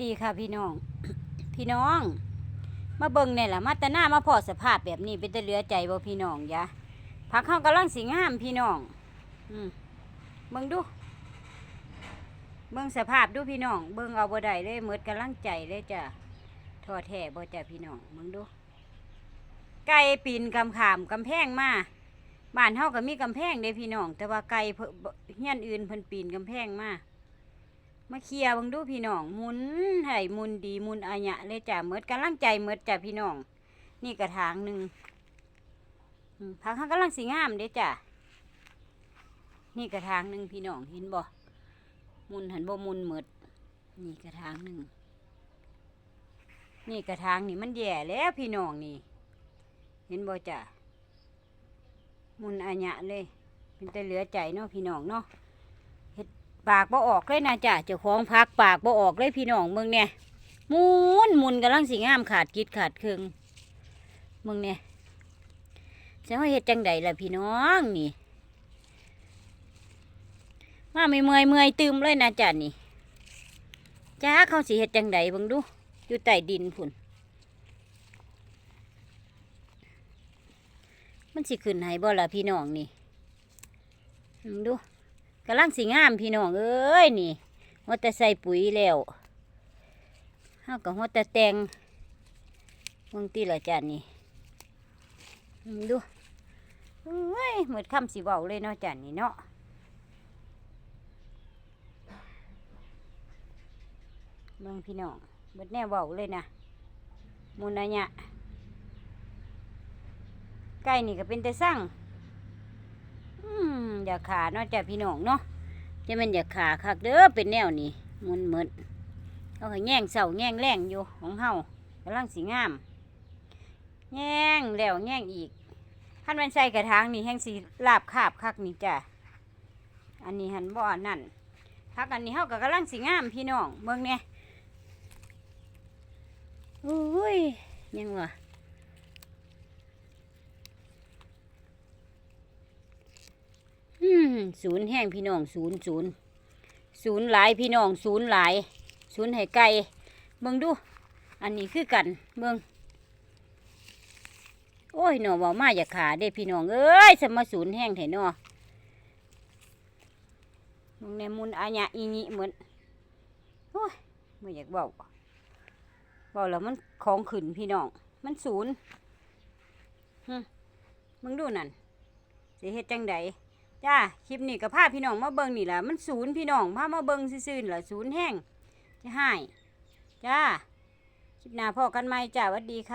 ดีค่ะพี่น้อง พี่น้อง มาเบิ่งเนี่ยล่ะมาแต่หน้ามาพอสภาพแบบนี้เป็นแต่เหลือใจบ่พี่น้องยะผักเข้ากำลังสิงามพี่น้อง อืมเบิ่งดู เบิ่งสภาพดูพี่น้อง เบิ่งเอาบ่ได้เลยหมดกำลังใจเลยจ้ะทอแท้บ่จ้ะพี่น้องเบิ่งดู ไก่ปีนกำขามกำแพงมาบ้านเฮาก็มีกำแพงเด้พี่น้อง แต่ว่าไก่เพิ่นบ่เฮียนอื่นเพิ่นปีนกำแพงมา มาเคลียร์บังดูพี่น้องมุนให้มุนดีมุนอาญะเลยจ้ะเมดกำลังใจเมดจ้ะพี่น้อง นี่กระถางหนึ่งผักข้างกำลังสีงามเด้จ้ะนี่กระถางหนึ่งพี่น้องเห็นบ่มุนหันบ่มุนเมดนี่กระถางหนึ่งนี่กระถางนี่มันแย่แล้วพี่น้องนี่ เห็นบ่จ้ะมุนอาญะเลย เป็นแต่เหลือใจเนาะพี่น้องเนาะ ปากบ่ออกเลยนะจ้ะเจ้าของพักปากบ่ออกเลยพี่น้องมืองเนี่ยมุนมุนกำลังสิงามขาดกิดขาดเคืองมืองเนี่ยจะให้เฮ็ดจังใดล่ะพี่น้องนี่มาไม่เมื่อยเมื่อยตืมเลยนะจ้ะนี่จ้าเขาสิเฮ็ดจังใดเบิ่งดู อยู่ใต้ดินพุ่นมันสิขึ้นให้บ่ล่ะพี่น้องนี่เบิ่งดู กำลังสิงามพี่น้องเอ้ยนี่หัวแต่ใส่ปุ๋ยแล้วเฮากับหัวแต่แตงเบางตีละจานนี่ดูเอ้ยเหมือนคำสีเบาเลยเนาะจานนี่เนาะเบิ่งพี่น้องเบิดแน่เบาเลยนะมุนะเนี่ยไก่นี่ก็เป็นแต่สั่ง อย่าขาเนาะจ้ะพี่น้องเนาะจะเป็นอย่าขาคักเด้อเป็นแนวนี้มุนเหมือนเขาแง่งเสาแง่งแรงอยู่ของเฮากำลังสีงามแง่งแล้วแง่งอีกท่านมันใส่กระถางนี่แห้งสีลาบคาบคักนี่จ้ะอันนี้หันบ่อนั่นพักอันนี้เฮาก็กำลังสีงามพี่น้องเบิ่งเนี่ยอุ้ยยังวะ อืม ศูนย์แห้งพี่น้องศูนย์ศูนย์ศูนย์หลายพี่น้องศูนย์หลาย ศูนย์ให้ไกลเบิ่งดู อันนี้คือกันเบิ่งโอ้ยหนอเบามาอย่าขาเด้พี่น้องเอ้ยสมาศูนย์แห้งไถนอมึงในมุนอาญะอีนี้เหมือนโอ้ยไม่อยากบาเบาแล้วมันของขึ้นพี่น้อง มันศูนย์มึงดูนั่นสิเฮ็ดจังใด จ้าคลิปนี้กับพาพี่น้องมาเบิงนี่แหละมันศูนย์พี่น้องพามาเบิงซื่อๆเหรอศูนย์แห้งจะให้จ้าคลิปหน้าพ่อกันไหมจ้าสวัดดีค่ะ